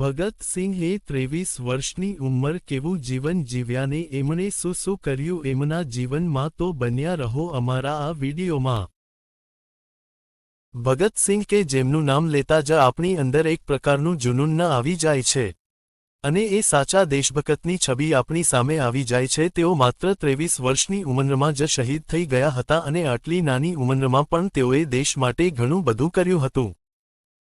ભગત સિંહે ત્રેવીસ વર્ષની ઉંમર કેવું જીવન જીવ્યાને એમણે શું શું કર્યું એમના જીવનમાં તો બન્યા રહો અમારા આ વિડીયોમાં. ભગતસિંહ કે જેમનું નામ લેતા જ આપણી અંદર એક પ્રકારનું જુનૂન ન આવી જાય છે. અને એ સાચા દેશભક્તની છબી આપણી સામે આવી જાય છે, તેઓ માત્ર ત્રેવીસ વર્ષની ઉંમરમાં જ શહીદ થઈ ગયા હતા અને આટલી નાની ઉંમરમાં પણ તેઓએ દેશ માટે ઘણું બધું કર્યું હતું.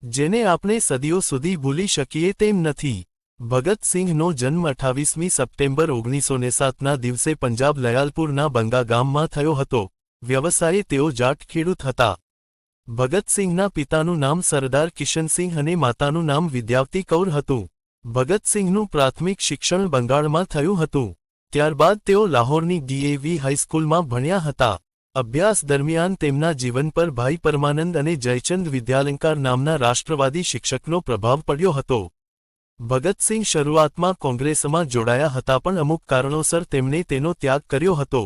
જેને આપણે સદીઓ સુધી ભૂલી શકીએ તેમ નથી. ભગતસિંહનો જન્મ અઠ્ઠાવીસમી સપ્ટેમ્બર ઓગણીસોને સાતના દિવસે પંજાબ લયાલપુરના બંગા ગામમાં થયો હતો. વ્યવસાયે તેઓ જાટ ખેડૂત હતા. ભગતસિંહના પિતાનું નામ સરદાર કિશનસિંહ અને માતાનું નામ વિદ્યાવતી કૌર હતું. ભગતસિંહનું પ્રાથમિક શિક્ષણ બંગાળમાં થયું હતું. ત્યારબાદ તેઓ લાહોરની ડીએવી હાઈસ્કૂલમાં ભણ્યા હતા. અભ્યાસ દરમિયાન તેમના જીવન પર ભાઈ પરમાનંદ અને જયચંદ વિદ્યાલંકાર નામના રાષ્ટ્રવાદી શિક્ષકનો પ્રભાવ પડ્યો હતો. ભગતસિંહ શરૂઆતમાં કોંગ્રેસમાં જોડાયા હતા પણ અમુક કારણોસર તેમણે તેનો ત્યાગ કર્યો હતો.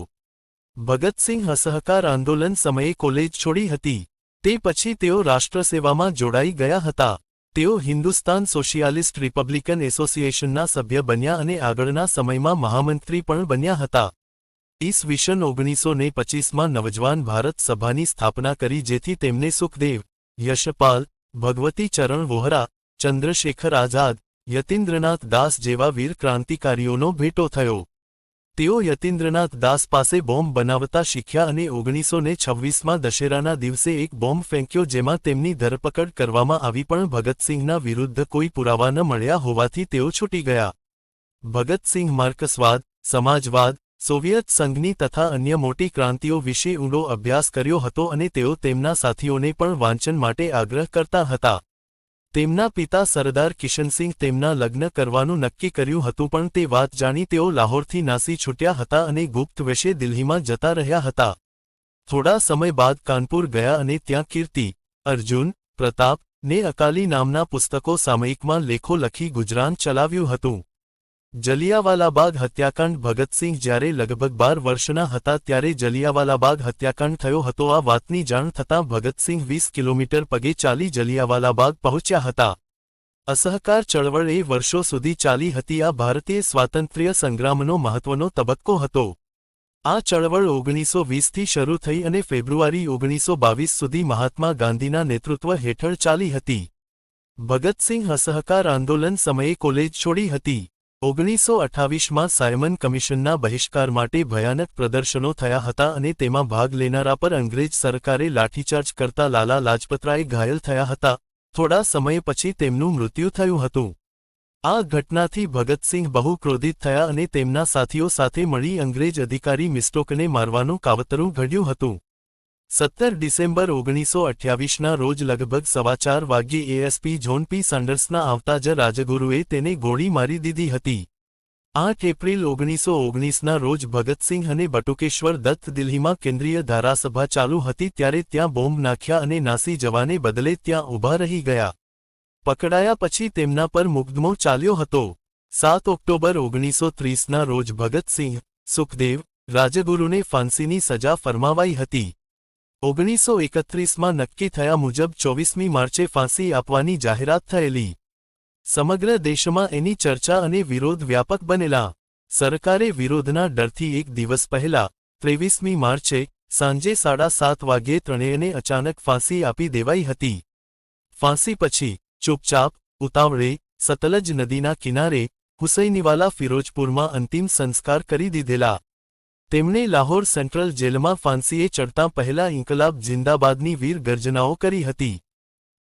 ભગતસિંહ અસહકાર આંદોલન સમયે કોલેજ છોડી હતી. તે પછી તેઓ રાષ્ટ્રસેવામાં જોડાઈ ગયા હતા. તેઓ હિન્દુસ્તાન સોશિયાલિસ્ટ રિપબ્લિકન એસોસિએશનના સભ્ય બન્યા અને આગળના સમયમાં મહામંત્રી પણ બન્યા હતા. ઈસવીસન ઓગણીસો ને પચીસમાં નવજવાન ભારત સભાની સ્થાપના કરી જેથી તેમને સુખદેવ, યશપાલ, ભગવતી ચરણ વોહરા, ચંદ્રશેખર આઝાદ, યતીન્દ્રનાથ દાસ જેવા વીર ક્રાંતિકારીઓનો ભેટો થયો. તેઓ યતીન્દ્રનાથ દાસ પાસે બોમ્બ બનાવતા શીખ્યા અને ઓગણીસો ને છવ્વીસમાં દશેરાના દિવસે એક બોમ્બ ફેંક્યો જેમાં તેમની ધરપકડ કરવામાં આવી પણ ભગતસિંહના વિરુદ્ધ કોઈ પુરાવા ન મળ્યા હોવાથી તેઓ છૂટી ગયા. ભગતસિંહ માર્કસવાદ, સમાજવાદ સોવિયત સંઘની તથા અન્ય મોટી ક્રાંતિઓ વિશે ઊંડો અભ્યાસ કર્યો હતો અને તેઓ તેમના સાથીઓને પણ વાંચન માટે આગ્રહ કરતા હતા. તેમના પિતા સરદાર કિશનસિંહ તેમના લગ્ન કરવાનું નક્કી કર્યું હતું પણ તે વાત જાણી તેઓ લાહોરથી નાસી છૂટ્યા હતા અને ગુપ્ત વેશે દિલ્હીમાં જતા રહ્યા હતા. થોડા સમય બાદ કાનપુર ગયા અને ત્યાં કીર્તિ, અર્જુન, પ્રતાપ ને અકાલી નામના પુસ્તકો સામયિકમાં લેખો લખી ગુજરાન ચલાવ્યું હતું. જલિયાવાલાબાગ હત્યાકાંડ ભગતસિંહ જ્યારે લગભગ બાર વર્ષના હતા ત્યારે જલિયાવાલાબાગ હત્યાકાંડ થયો હતો. આ વાતની જાણ થતાં ભગતસિંહ વીસ કિલોમીટર પગે ચાલી જલિયાવાલાબાગ પહોંચ્યા હતા. અસહકાર ચળવળ એ વર્ષો સુધી ચાલી હતી. આ ભારતીય સ્વાતંત્ર્ય સંગ્રામનો મહત્વનો તબક્કો હતો. આ ચળવળ ઓગણીસો વીસથી શરૂ થઈ અને ફેબ્રુઆરી ઓગણીસો બાવીસ સુધી મહાત્મા ગાંધીના નેતૃત્વ હેઠળ ચાલી હતી. ભગતસિંહ અસહકાર આંદોલન સમયે કોલેજ છોડી હતી. ઓગણીસો અઠ્ઠાવીસમાં સાયમન કમિશનના બહિષ્કાર માટે ભયાનક પ્રદર્શનો થયા હતા અને તેમાં ભાગ લેનારા પર અંગ્રેજ સરકારે લાઠીચાર્જ કરતા લાલા લાજપતરાય ઘાયલ થયા હતા. થોડા સમય પછી તેમનું મૃત્યુ થયું હતું. આ ઘટનાથી ભગતસિંહ બહુ ક્રોધિત થયા અને તેમના સાથીઓ સાથે મળી અંગ્રેજ અધિકારી મિસ્ટોકને મારવાનું કાવતરું ઘડ્યું હતું. સત્તર ડિસેમ્બર ઓગણીસો અઠ્યાવીસના રોજ લગભગ સવા ચાર વાગ્યે એએસપી જોન પી સાન્ડર્સના આવતા જ રાજગુરુએ તેને ગોળી મારી દીધી હતી. આઠ એપ્રિલ ઓગણીસો ઓગણીસના રોજ ભગતસિંહ અને બટુકેશ્વર દત્ત દિલ્હીમાં કેન્દ્રીય ધારાસભા ચાલુ હતી ત્યારે ત્યાં બોમ્બ નાખ્યા અને નાસી જવાને બદલે ત્યાં ઊભા રહી ગયા. પકડાયા પછી તેમના પર મુકદમો ચાલ્યો હતો. સાત ઓક્ટોબર ઓગણીસો ત્રીસના રોજ ભગતસિંહ, સુખદેવ, રાજગુરુને ફાંસીની સજા ફરમાવાઈ હતી. ઓગણીસો એકત્રીસમાં નક્કી થયા મુજબ ચોવીસમી માર્ચે ફાંસી આપવાની જાહેરાત થયેલી. સમગ્ર દેશમાં એની ચર્ચા અને વિરોધ વ્યાપક બનેલા. સરકારે વિરોધના ડરથી એક દિવસ પહેલા, ત્રેવીસમી માર્ચે, સાંજે સાડા સાત વાગ્યે ત્રણેયને અચાનક ફાંસી આપી દેવાઈ હતી. ફાંસી પછી, ચૂપચાપ, ઉતાવળે, સતલજ નદીના કિનારે, હુસૈનીવાલા ફિરોજપુરમાં અંતિમ સંસ્કાર કરી દીધેલા. તેમણે લાહોર સેન્ટ્રલ જેલમાં ફાંસીએ ચડતા પહેલા ઇન્કલાબ જિંદાબાદની વીર ગર્જનાઓ કરી હતી.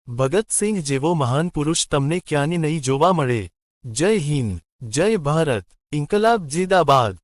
ભગતસિંહ જેવો મહાન પુરુષ તમને ક્યાંય નહીં જોવા મળે. જય હિન્દ, જય ભારત, ઇન્કલાબ જિંદાબાદ.